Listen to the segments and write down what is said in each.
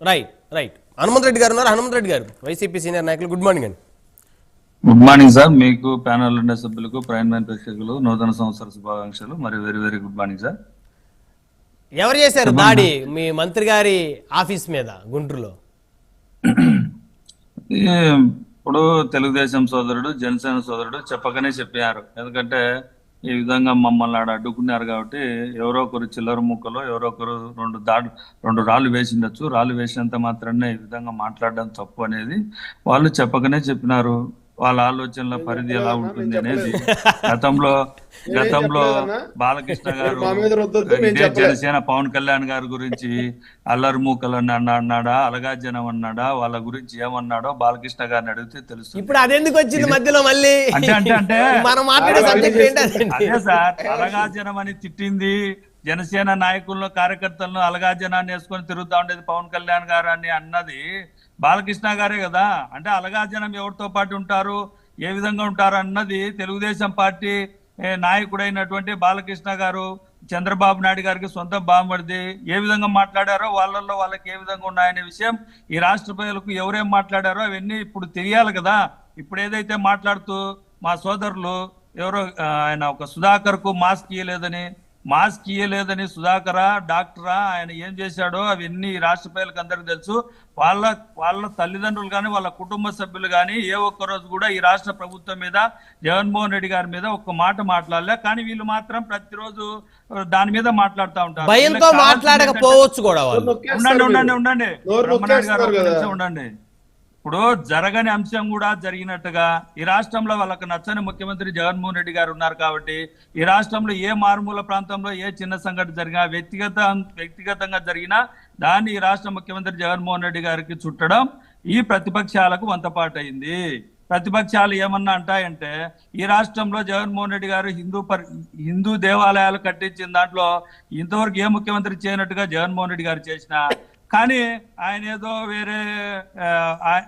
Right right Hanumanth Reddy గారు ఉన్నారు. హనుమంత్ రెడ్డి గారు వైసీపీ సీనియర్ నాయకులు గుడ్ మార్నింగ్ అండి. Good morning sir. మీకు ప్యానల్ ఉండే సభ్యులకు ప్రైమ్ ప్రేక్షకులు నూతన సంవత్సర శుభాకాంక్షలు. మరియు very very good morning sir. ఎవరు చేశారు దాడి మీ మంత్రి గారి ఆఫీస్ మీద గుంటూరులో? ఇప్పుడు తెలుగుదేశం సోదరుడు జనసేన సోదరుడు చెప్పకనే చెప్పారు. ఎందుకంటే ఈ విధంగా మమ్మల్ని ఆడ అడ్డుకున్నారు కాబట్టి ఎవరో ఒకరు చిల్లర ముక్కలో ఎవరో ఒకరు రెండు దాడు రెండు రాళ్ళు వేసిండొచ్చు. రాళ్ళు వేసినంత మాత్రమే ఈ విధంగా మాట్లాడడం తప్పు అనేది వాళ్ళు చెప్పకనే చెప్పినారు. వాళ్ళ ఆలోచనల పరిధి ఎలా ఉంటుంది అనేది గతంలో గతంలో బాలకృష్ణ గారు. జనసేన పవన్ కళ్యాణ్ గారి గురించి అల్లరి మూకలు అని అన్నా- అన్నాడా అలగా జనం అన్నాడా వాళ్ళ గురించి ఏమన్నాడో బాలకృష్ణ గారిని అడిగితే తెలుస్తుంది. ఇప్పుడు అదెందుకు వచ్చింది మధ్యలో మళ్ళీ? అంటే అంటే అంటే మనం మాట్లాడే సబ్జెక్ట్ అదే సార్ అలగా జనం అని తిట్టింది జనసేన నాయకులను కార్యకర్తలను అలగా జనాన్ని వేసుకొని తిరుగుతా ఉండేది పవన్ కళ్యాణ్ గారు అని అన్నది బాలకృష్ణ గారే కదా. అంటే అలగా జనం ఎవరితో పాటు ఉంటారు ఏ విధంగా ఉంటారు అన్నది తెలుగుదేశం పార్టీ నాయకుడైనటువంటి బాలకృష్ణ గారు చంద్రబాబు నాయుడు గారికి సొంత బామ్మడిది. ఏ విధంగా మాట్లాడారో వాళ్ళల్లో వాళ్ళకి ఏ విధంగా ఉన్నాయనే విషయం ఈ రాష్ట్ర ప్రజలకు ఎవరేం మాట్లాడారో అవన్నీ ఇప్పుడు తెలియాలి కదా. ఇప్పుడు ఏదైతే మాట్లాడుతూ మా సోదరులు ఎవరో ఆయన ఒక సుధాకర్కు మాస్క్ ఇయ్యలేదని మాస్క్ ఇయ్యలేదని సుధాకరా డాక్టరా ఆయన ఏం చేశాడో అవన్నీ రాష్ట్ర ప్రజలకు అందరికీ తెలుసు. వాళ్ళ వాళ్ళ తల్లిదండ్రులు కానీ వాళ్ళ కుటుంబ సభ్యులు కానీ ఏ ఒక్క రోజు కూడా ఈ రాష్ట్ర ప్రభుత్వం మీద జగన్మోహన్ రెడ్డి గారి మీద ఒక్క మాట మాట్లాడలే. కానీ వీళ్ళు మాత్రం ప్రతిరోజు దాని మీద మాట్లాడుతూ ఉంటారు. భయంతో మాట్లాడకపోవచ్చు కూడా వాళ్ళు. ఉండండి ఉండండి ఉండండి. గారు ఉండండి. ఇప్పుడు జరగని అంశం కూడా జరిగినట్టుగా ఈ రాష్ట్రంలో వాళ్ళకు నచ్చని ముఖ్యమంత్రి జగన్మోహన్ రెడ్డి గారు ఉన్నారు కాబట్టి ఈ రాష్ట్రంలో ఏ మారుమూల ప్రాంతంలో ఏ చిన్న సంఘటన జరిగినా వ్యక్తిగత వ్యక్తిగతంగా జరిగినా దాన్ని ఈ రాష్ట్ర ముఖ్యమంత్రి జగన్మోహన్ రెడ్డి గారికి చుట్టడం ఈ ప్రతిపక్షాలకు వంతపాటైంది ప్రతిపక్షాలు ఏమన్నా అంటాయంటే ఈ రాష్ట్రంలో జగన్మోహన్ రెడ్డి గారు హిందూ పర్ హిందూ దేవాలయాలు కట్టించిన దాంట్లో ఇంతవరకు ఏ ముఖ్యమంత్రి చేయనట్టుగా జగన్మోహన్ రెడ్డి గారు చేసిన కానీ ఆయన ఏదో వేరే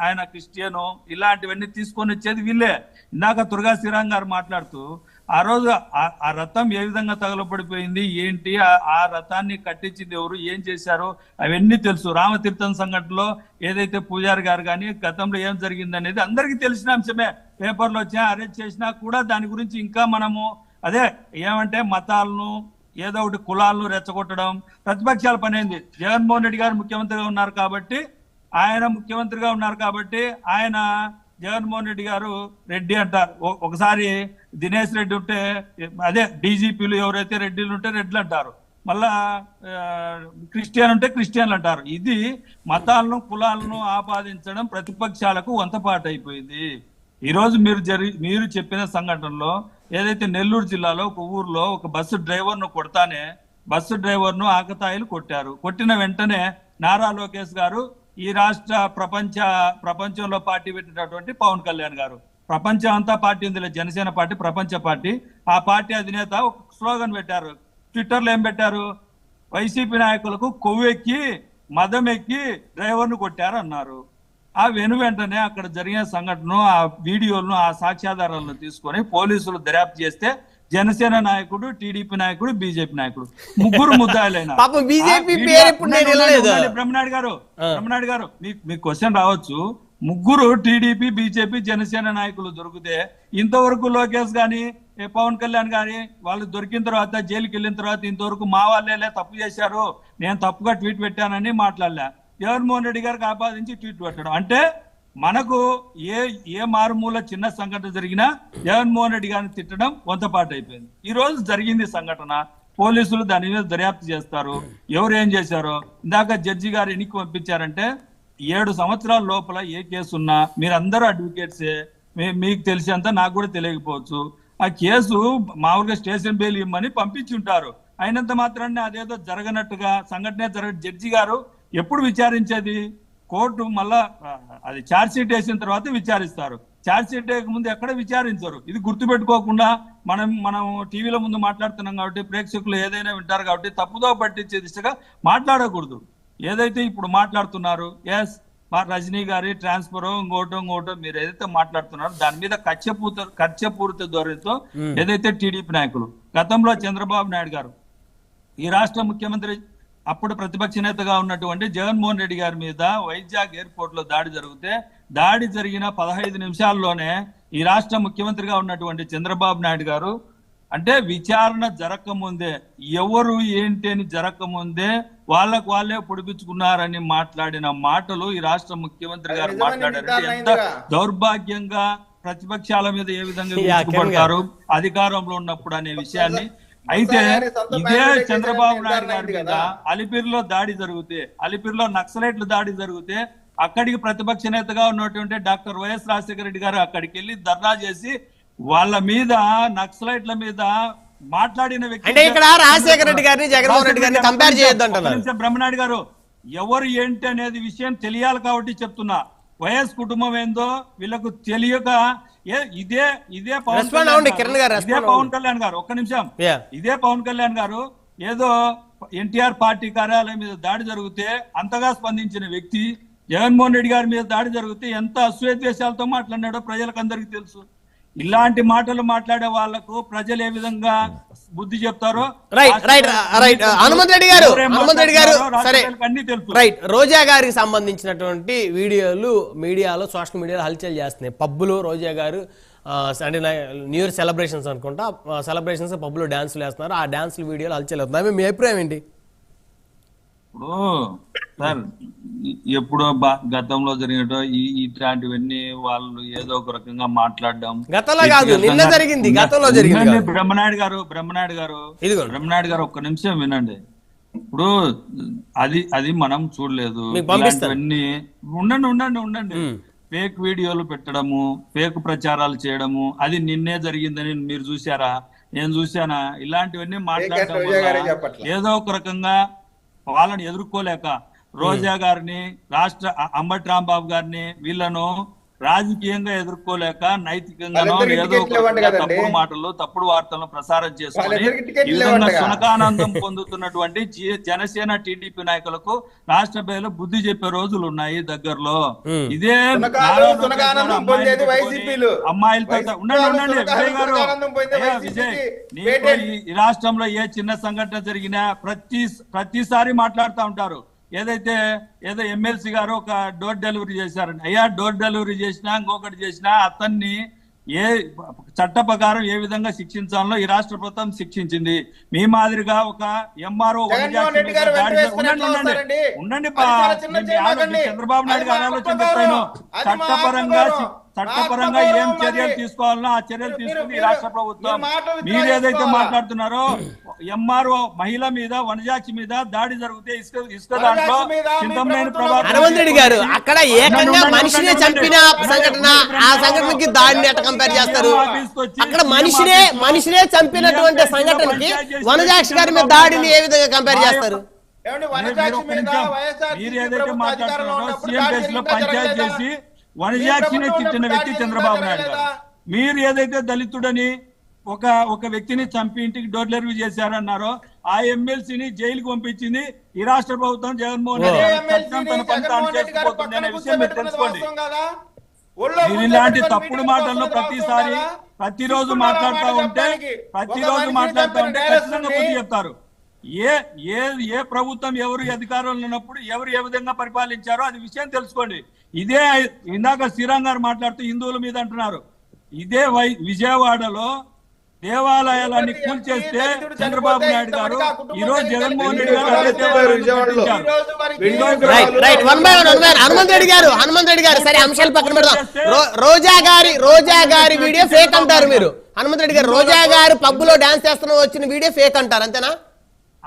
ఆయన క్రిస్టియను ఇలాంటివన్నీ తీసుకొని వచ్చేది వీళ్ళే. ఇందాక దుర్గా శ్రీరామ్ గారు మాట్లాడుతూ ఆ రోజు ఆ- ఆ రథం ఏ విధంగా తగలబడిపోయింది ఏంటి ఆ- ఆ రథాన్ని కట్టించింది ఎవరు ఏం చేశారు అవన్నీ తెలుసు. రామతీర్థం సంఘటనలో ఏదైతే పూజారి గారు కానీ గతంలో ఏం జరిగింది అనేది అందరికీ తెలిసిన అంశమే. పేపర్లో వచ్చినా అరెస్ట్ చేసినా కూడా దాని గురించి ఇంకా మనము అదే ఏమంటే మతాలను ఏదో ఒకటి కులాలను రెచ్చగొట్టడం ప్రతిపక్షాల పని ఏంది? జగన్మోహన్ రెడ్డి గారు ముఖ్యమంత్రిగా ఉన్నారు కాబట్టి ఆయన ముఖ్యమంత్రిగా ఉన్నారు కాబట్టి ఆయన జగన్మోహన్ రెడ్డి గారు రెడ్డి అంటారు. ఒకసారి దినేష్ రెడ్డి ఉంటే అదే డీజీపీలు ఎవరైతే రెడ్డిలు ఉంటే రెడ్లు అంటారు. మళ్ళా క్రిస్టియన్ ఉంటే క్రిస్టియన్లు అంటారు. ఇది మతాలను కులాలను ఆపాదించడం ప్రతిపక్షాలకు వంతపాటు అయిపోయింది. ఈరోజు మీరు జరి మీరు చెప్పిన సంఘటనలో ఏదైతే నెల్లూరు జిల్లాలో ఒక ఊర్లో ఒక బస్సు డ్రైవర్ను కొడతానే బస్సు డ్రైవర్ను ఆకతాయిలు కొట్టారు. కొట్టిన వెంటనే నారా లోకేష్ గారు ఈ రాష్ట్ర ప్రపంచ ప్రపంచంలో పార్టీ పెట్టినటువంటి పవన్ కళ్యాణ్ గారు. ప్రపంచం అంతా పార్టీ ఉంది జనసేన పార్టీ ప్రపంచ పార్టీ. ఆ పార్టీ అధినేత ఒక స్లోగన్ పెట్టారు. ట్విట్టర్లో ఏం పెట్టారు? వైసీపీ నాయకులకు కొవ్వెక్కి మదం ఎక్కి డ్రైవర్ను కొట్టారు అన్నారు ఆ వెను వెంటనే అక్కడ జరిగిన సంఘటన ఆ వీడియోలను ఆ సాక్ష్యాధారాలను తీసుకొని పోలీసులు దర్యాప్తు చేస్తే జనసేన నాయకుడు టీడీపీ నాయకుడు బీజేపీ నాయకుడు. ముగ్గురు ముద్దాయిలైన. బ్రహ్మనాయుడు గారు. బ్రహ్మనాయుడు గారు మీకు మీకు క్వశ్చన్ రావచ్చు. ముగ్గురు టీడీపీ బీజేపీ జనసేన నాయకులు దొరికితే ఇంతవరకు లోకేష్ గాని ఏ పవన్ కళ్యాణ్ గాని వాళ్ళు దొరికిన తర్వాత జైలుకి వెళ్ళిన తర్వాత ఇంతవరకు మా వాళ్ళేలే తప్పు చేశారు. నేను తప్పుగా ట్వీట్ పెట్టానని మాట్లాడలే. జగన్మోహన్ రెడ్డి గారికి ఆపాదించి ట్వీట్ పెట్టడం అంటే మనకు ఏ ఏ మారుమూల చిన్న సంఘటన జరిగినా జగన్మోహన్ రెడ్డి గారిని తిట్టడం వంతపాటు అయిపోయింది. ఈ రోజు జరిగింది సంఘటన. పోలీసులు దాని మీద దర్యాప్తు చేస్తారు. ఎవరు ఏం చేశారో? ఇందాక జడ్జి గారు ఎన్నికి పంపించారంటే ఏడు సంవత్సరాల లోపల ఏ కేసు ఉన్నా మీరందరూ అడ్వకేట్సే. మీకు తెలిసేంత నాకు కూడా తెలియకపోవచ్చు. ఆ కేసు మామూలుగా స్టేషన్ బెయిల్ ఇమ్మని పంపించి ఉంటారు. అయినంత మాత్రాన్ని అదేదో జరగనట్టుగా సంఘటనే జరగ జడ్జి గారు ఎప్పుడు విచారించేది? కోర్టు మళ్ళా అది ఛార్జ్ షీట్ వేసిన తర్వాత విచారిస్తారు. ఛార్జ్ షీట్ వేయక ముందు ఎక్కడ విచారించరు? ఇది గుర్తుపెట్టుకోకుండా మనం మనం టీవీలో ముందు మాట్లాడుతున్నాం కాబట్టి ప్రేక్షకులు ఏదైనా వింటారు కాబట్టి తప్పుదో పట్టించే దిశగా మాట్లాడకూడదు. ఏదైతే ఇప్పుడు మాట్లాడుతున్నారు ఎస్ మా రజనీ గారి ట్రాన్స్ఫర్ ఇంకోటో ఇంకోటో మీరు ఏదైతే మాట్లాడుతున్నారో దాని మీద కచ్చపూత కచ్చపూరిత ధోరణితో ఏదైతే టీడీపీ నాయకులు గతంలో చంద్రబాబు నాయుడు గారు ఈ రాష్ట్ర ముఖ్యమంత్రి అప్పుడు ప్రతిపక్ష నేతగా ఉన్నటువంటి జగన్మోహన్ రెడ్డి గారి మీద వైజాగ్ ఎయిర్పోర్ట్లో దాడి జరిగితే దాడి జరిగిన పదహైదు నిమిషాల్లోనే ఈ రాష్ట్ర ముఖ్యమంత్రిగా ఉన్నటువంటి చంద్రబాబు నాయుడు గారు అంటే విచారణ జరగకముందే ఎవరు ఏంటి అని జరగకముందే వాళ్ళకు వాళ్ళే పొడిపించుకున్నారని మాట్లాడిన మాటలు ఈ రాష్ట్ర ముఖ్యమంత్రి గారు మాట్లాడారు. ఎంత. దౌర్భాగ్యంగా ప్రతిపక్షాల మీద ఏ విధంగా విరుచుకుపడతారు అధికారంలో ఉన్నప్పుడు అనే విషయాన్ని అయితే ఇదే చంద్రబాబు నాయుడు గారి మీద అలిపిరిలో దాడి జరిగితే అలిపిరిలో నక్సలైట్లు దాడి జరిగితే అక్కడికి ప్రతిపక్ష నేతగా ఉన్నటువంటి డాక్టర్ వైఎస్ రాజశేఖర రెడ్డి గారు అక్కడికి వెళ్ళి ధర్నా చేసి వాళ్ళ మీద నక్సలైట్ల మీద మాట్లాడిన వ్యక్తి అంటే ఇక్కడ రాజశేఖర రెడ్డి గారిని జగన్మోహన్ రెడ్డి గారిని కంపేర్ చేయొద్దు అంటున్నారు. ఒక్క నిమిషం బ్రహ్మనాయుడు గారు ఎవరు ఏంటి అనేది విషయం తెలియాలి కాబట్టి చెప్తున్నా. వైఎస్ కుటుంబం ఏందో వీళ్ళకు తెలియక ఇదే ఇదే పవన్ కళ్యాణ్ ఇదే పవన్ కళ్యాణ్ గారు. ఒక్క నిమిషం. ఇదే పవన్ కళ్యాణ్ గారు ఏదో ఎన్టీఆర్ పార్టీ కార్యాలయం మీద దాడి జరిగితే అంతగా స్పందించిన వ్యక్తి జగన్మోహన్ రెడ్డి గారి మీద దాడి జరిగితే ఎంత అశ్వేద్వేషాలతో మాట్లాడినాడో ప్రజలకు అందరికీ తెలుసు. ఇలాంటి మాటలు మాట్లాడే వాళ్ళకు ప్రజలు ఏ విధంగా బుద్ధి చెప్తారో right right right Hanumanth Reddy గారు హనుమంత్ రెడ్డి గారు సరే. తెలుసు రైట్ రోజా గారికి సంబంధించినటువంటి వీడియోలు మీడియాలో సోషల్ మీడియాలో హల్చల్ చేస్తున్నాయి. పబ్బులు రోజా గారు అంటే న్యూ ఇయర్ సెలబ్రేషన్స్ అనుకుంటా సెలబ్రేషన్స్ పబ్బులో డాన్సులు వేస్తున్నారు. ఆ డాన్సులు వీడియోలు హల్చల్ అవుతున్నాయి. మీ అభిప్రాయం ఏంటి? ఇప్పుడు సార్ ఎప్పుడో బా- గతంలో జరిగినట్టు ఈ ఇట్లాంటివన్నీ వాళ్ళు ఏదో ఒక రకంగా మాట్లాడడం గతంలో కాదు, నిన్న జరిగింది, గతంలో జరిగింది. బ్రహ్మనాయుడు గారు బ్రహ్మనాయుడు గారు. బ్రహ్మనాయుడు గారు ఒక్క నిమిషం వినండి ఇప్పుడు అది అది మనం చూడలేదు. ఇలాంటివన్నీ ఉండండి ఉండండి ఉండండి ఫేక్ వీడియోలు పెట్టడము ఫేక్ ప్రచారాలు చేయడము అది నిన్నే జరిగిందని మీరు చూసారా నేను చూసానా ఇలాంటివన్నీ మాట్లాడటం. ఏదో ఒక రకంగా వాళ్ళని ఎదుర్కోలేక రోజా గారిని రాష్ట్ర అంబటి రాంబాబు గారిని వీళ్ళను రాజకీయంగా ఎదుర్కోలేక నైతికంగా ఏదో. తప్పుడు మాటలు తప్పుడు వార్తలను ప్రసారం చేసుకొని ఈ విధంగా. సునకానందం పొందుతున్నటువంటి జి- జనసేన టీడీపీ నాయకులకు రాష్ట్ర ప్రజలు బుద్ధి చెప్పే రోజులు ఉన్నాయి దగ్గరలో. ఇదే. అమ్మాయిలతో ఉండండి విజయ్ గారు విజయ్ నీకు ఈ రాష్ట్రంలో ఏ చిన్న సంఘటన జరిగినా ప్రతి ప్రతిసారి మాట్లాడుతూ ఉంటారు ఏదైతే ఏదో ఎమ్మెల్సీ గారు ఒక డోర్ డెలివరీ చేశారని అయ్యా డోర్ డెలివరీ చేసినా ఇంకొకటి చేసినా అతన్ని ఏ చట్ట ప్రకారం ఏ విధంగా శిక్షించాలో ఈ రాష్ట్ర ప్రభుత్వం శిక్షించింది. మీ మాదిరిగా ఒక ఎంఆర్ఓ? ఉండండి చంద్రబాబు నాయుడు గారి ఆలోచన చట్టపరంగా. చట్టపరంగా ఏం చర్యలు అది. తీసుకోవాలనో ఆ చర్యలు మీరు- తీసుకుని ఈ మీరు- రాష్ట్ర ప్రభుత్వం మీరు ఏదైతే మాట్లాడుతున్నారో ఎంఆర్ఓ మహిళ మీద వనజాక్షి మీద దాడి జరిగితే ఇసుక ఇసుక వనజాక్షి దాంట్లో ప్రభాకర్ హనుమంత్ రెడ్డి గారు అక్కడ ఏకంగా మనిషినే చంపిన సంఘటన ఆ సంఘటనకి దాడిని ఎట్ట కంపేర్ చేస్తారు? అక్కడ మనిషినే మనిషినే చంపినటువంటి సంఘటనకి వనజాక్షి గారి మీద దాడిని ఏ విధంగా కంపేర్ చేస్తారు? ఏమండి, మీరు ఏదైతే మాట్లాడుతున్నారో సీఎం దాడి బేస్లో జరిగిందా పంచాయతీ? చేసి వనజాక్షిని తిట్టిన వ్యక్తి చంద్రబాబు నాయుడు గారు? మీరు ఏదైతే దళితుడని ఒక ఒక వ్యక్తిని చంపి ఇంటికి డోర్ డెలివరీ చేశారన్నారో ఆ ఎమ్మెల్సీని జైలుకి పంపించింది ఈ రాష్ట్ర ప్రభుత్వం జగన్మోహన్ రెడ్డి తన పని చేసుకుపోతుంది అనే విషయం మీరు తెలుసుకోండి. మీరు ఇలాంటి తప్పుడు మాటలను ప్రతిసారి? ప్రతిరోజు మాట్లాడుతూ మాట ఉంటే? ప్రతిరోజు మాట్లాడుతూ ఉంటే ఖచ్చితంగా బుద్ధి చెప్తారు. ఏ ఏ ఏ ప్రభుత్వం ఎవరు అధికారంలో ఉన్నప్పుడు ఎవరు ఏ విధంగా పరిపాలించారో అది విషయం తెలుసుకోండి. ఇదే ఇందాక శ్రీరామ్ గారు మాట్లాడుతూ హిందువుల మీద అంటున్నారు. ఇదే వై విజయవాడలో దేవాలయాలన్నీ కూల్చేస్తే చంద్రబాబు నాయుడు గారు ఈ రోజు జగన్మోహన్ రెడ్డి గారు అదే హనుమంత్ రెడ్డి గారు హనుమంత్ రెడ్డి గారు సరే అంశాలు పక్కన పెడదాం. రోజా గారి రోజా గారి వీడియో ఫేక్ అంటారు మీరు. హనుమంత్ రెడ్డి గారు రోజా గారు పబ్బులో డాన్స్ చేస్తున్న వచ్చిన వీడియో ఫేక్ అంటారు అంతేనా?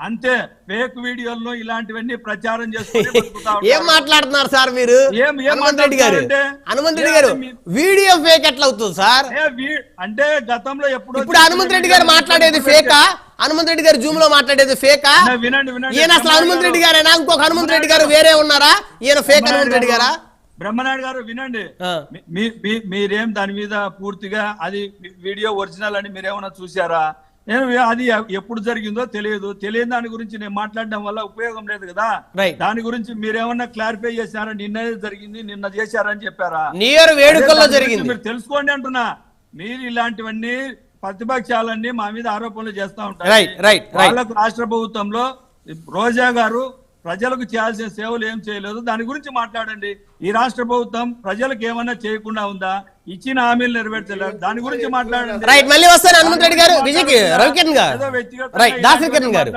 అంతే ఫేక్ వీడియోల్లో ఇలాంటివన్నీ ప్రచారం బతుకుతా ఏం. మాట్లాడుతున్నారు సార్ మీరు? ఏం- ఏం హనుమంత్ రెడ్డి గారు. గారు వీడియో ఫేక్ ఎట్లా అవుతుంది సార్? అంటే గతంలో ఎప్పుడో ఇప్పుడు హనుమంత్ రెడ్డి గారు మాట్లాడేది ఫేకా హనుమంత్ రెడ్డి గారు జూమ్లో మాట్లాడేది ఫేకా వినండి, వినండి. ఈయన అసలు హనుమంత్ రెడ్డి గారేనా? ఇంకొక హనుమంత్ రెడ్డి గారు వేరే ఉన్నారా? ఈయన ఫేక్ హనుమంత్ రెడ్డి గారా? బ్రహ్మనాయుడు గారు వినండి. మీరేం దాని మీద పూర్తిగా అది వీడియో ఒరిజినల్ అని మీరేమన్నా చూసారా నేను అది ఎప్పుడు జరిగిందో తెలియదు. తెలియని దాని గురించి నేను మాట్లాడడం వల్ల ఉపయోగం లేదు కదా. దాని గురించి మీరేమన్నా క్లారిఫై చేశారా నిన్న జరిగింది నిన్న చేశారని చెప్పారా? న్యూ ఇయర్ వేడుకల్లో జరిగింది. మీరు తెలుసుకోండి అంటున్నా. మీరు ఇలాంటివన్నీ ప్రతిపక్షాలన్నీ మా మీద ఆరోపణలు చేస్తా ఉంటారు. వాళ్ళకు రాష్ట్ర ప్రభుత్వంలో రోజా గారు ప్రజలకు చేయాల్సిన సేవలు ఏం చేయలేదు. దాని గురించి మాట్లాడండి. ఈ రాష్ట్ర ప్రభుత్వం ప్రజలకు ఏమన్నా చేయకుండా ఉందా? ఇచ్చిన హామీలు నెరవేర్చలేదు దాని గురించి మాట్లాడండి. రైట్ మళ్ళీ వస్తాను హనుమంత్ రెడ్డి గారు విజయ్కి రవికిరణ్ గారు. రైట్ దాసరి కిరణ్ గారు.